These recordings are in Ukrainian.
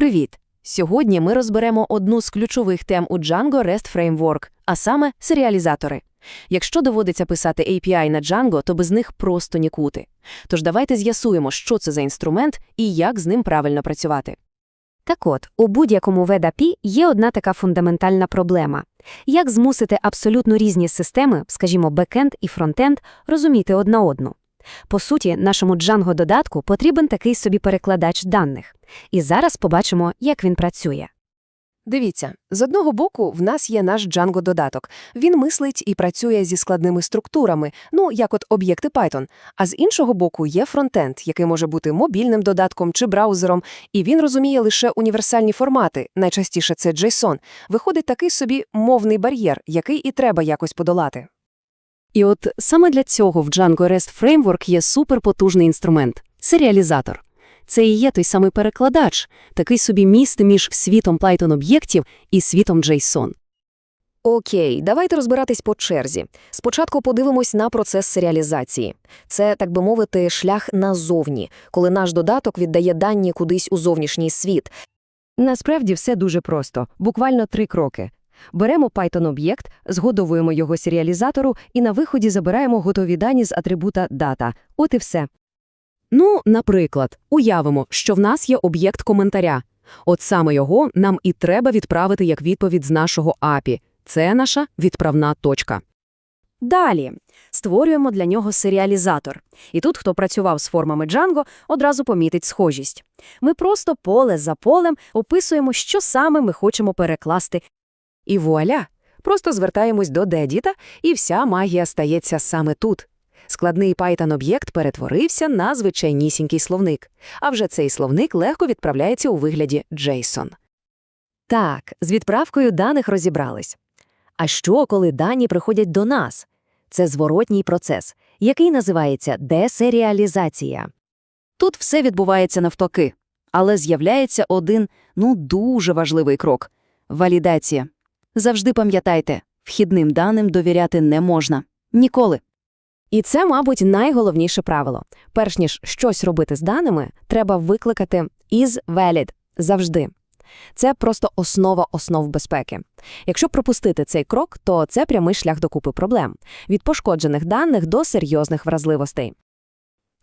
Привіт! Сьогодні ми розберемо одну з ключових тем у Django REST Framework, а саме серіалізатори. Якщо доводиться писати API на Django, то без них просто нікуди. Тож давайте з'ясуємо, що це за інструмент і як з ним правильно працювати. Так от, у будь-якому WebAPI є одна така фундаментальна проблема. Як змусити абсолютно різні системи, скажімо, бекенд і фронтенд, розуміти одна одну? По суті, нашому Django додатку потрібен такий собі перекладач даних. І зараз побачимо, як він працює. Дивіться, з одного боку в нас є наш Django-додаток. Він мислить і працює зі складними структурами, ну, як от об'єкти Python. А з іншого боку є фронтенд, який може бути мобільним додатком чи браузером, і він розуміє лише універсальні формати, найчастіше це JSON. Виходить такий собі мовний бар'єр, який і треба якось подолати. І от саме для цього в Django REST Framework є суперпотужний інструмент – серіалізатор. Це і є той самий перекладач, такий собі міст між світом Python-об'єктів і світом JSON. Окей, давайте розбиратись по черзі. Спочатку подивимось на процес серіалізації. Це, так би мовити, шлях назовні, коли наш додаток віддає дані кудись у зовнішній світ. Насправді все дуже просто, буквально три кроки. Беремо Python-об'єкт, згодовуємо його серіалізатору і на виході забираємо готові дані з атрибута data. От і все. Ну, наприклад, уявимо, що в нас є об'єкт коментаря. От саме його нам і треба відправити як відповідь з нашого API. Це наша відправна точка. Далі створюємо для нього серіалізатор. І тут, хто працював з формами Django, одразу помітить схожість. Ми просто поле за полем описуємо, що саме ми хочемо перекласти. І вуаля! Просто звертаємось до дедіта, і вся магія стається саме тут. Складний Python-об'єкт перетворився на звичайнісінький словник, а вже цей словник легко відправляється у вигляді JSON. Так, з відправкою даних розібрались. А що, коли дані приходять до нас? Це зворотній процес, який називається десеріалізація. Тут все відбувається навпаки, але з'являється один, ну, дуже важливий крок – валідація. Завжди пам'ятайте, вхідним даним довіряти не можна. Ніколи. І це, мабуть, найголовніше правило. Перш ніж щось робити з даними, треба викликати is valid завжди. Це просто основа основ безпеки. Якщо пропустити цей крок, то це прямий шлях до купи проблем від пошкоджених даних до серйозних вразливостей.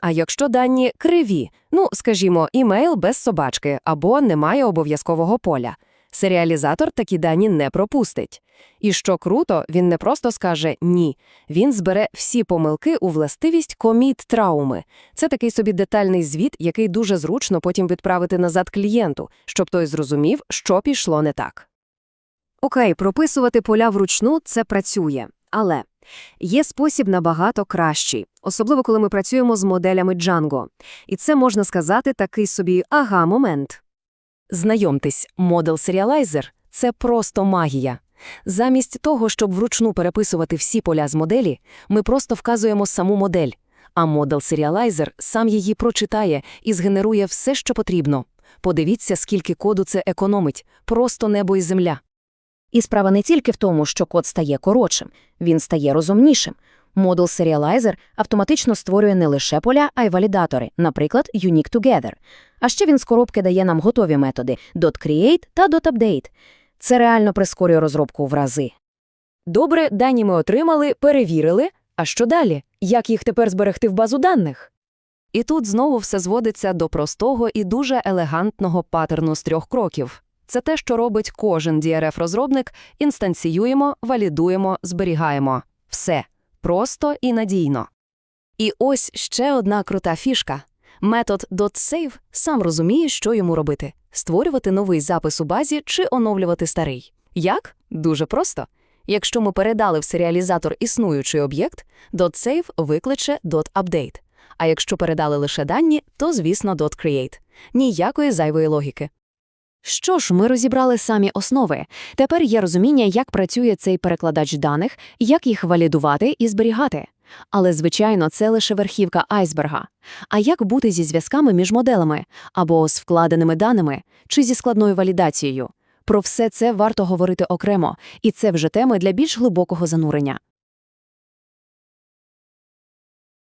А якщо дані криві, ну, скажімо, імейл без собачки або немає обов'язкового поля, серіалізатор такі дані не пропустить. І що круто, він не просто скаже «ні», він збере всі помилки у властивість коміт трауми. Це такий собі детальний звіт, який дуже зручно потім відправити назад клієнту, щоб той зрозумів, що пішло не так. Окей, прописувати поля вручну – це працює. Але є спосіб набагато кращий, особливо коли ми працюємо з моделями Django. І це, можна сказати, такий собі ага-момент. Знайомтесь, Model Serializer – це просто магія. Замість того, щоб вручну переписувати всі поля з моделі, ми просто вказуємо саму модель, а Model Serializer сам її прочитає і згенерує все, що потрібно. Подивіться, скільки коду це економить, просто небо і земля. І справа не тільки в тому, що код стає коротшим, він стає розумнішим. Model Serializer автоматично створює не лише поля, а й валідатори, наприклад, Unique Together. А ще він з коробки дає нам готові методи .create та .update. Це реально прискорює розробку в рази. Добре, дані ми отримали, перевірили. А що далі? Як їх тепер зберегти в базу даних? І тут знову все зводиться до простого і дуже елегантного паттерну з трьох кроків. Це те, що робить кожен DRF-розробник – інстанціюємо, валідуємо, зберігаємо. Все. Просто і надійно. І ось ще одна крута фішка. Метод .save сам розуміє, що йому робити – створювати новий запис у базі чи оновлювати старий. Як? Дуже просто. Якщо ми передали в серіалізатор існуючий об'єкт, .save викличе .update. А якщо передали лише дані, то, звісно, .create. Ніякої зайвої логіки. Що ж, ми розібрали самі основи. Тепер є розуміння, як працює цей перекладач даних, як їх валідувати і зберігати. Але, звичайно, це лише верхівка айсберга. А як бути зі зв'язками між моделами, або з вкладеними даними, чи зі складною валідацією? Про все це варто говорити окремо, і це вже теми для більш глибокого занурення.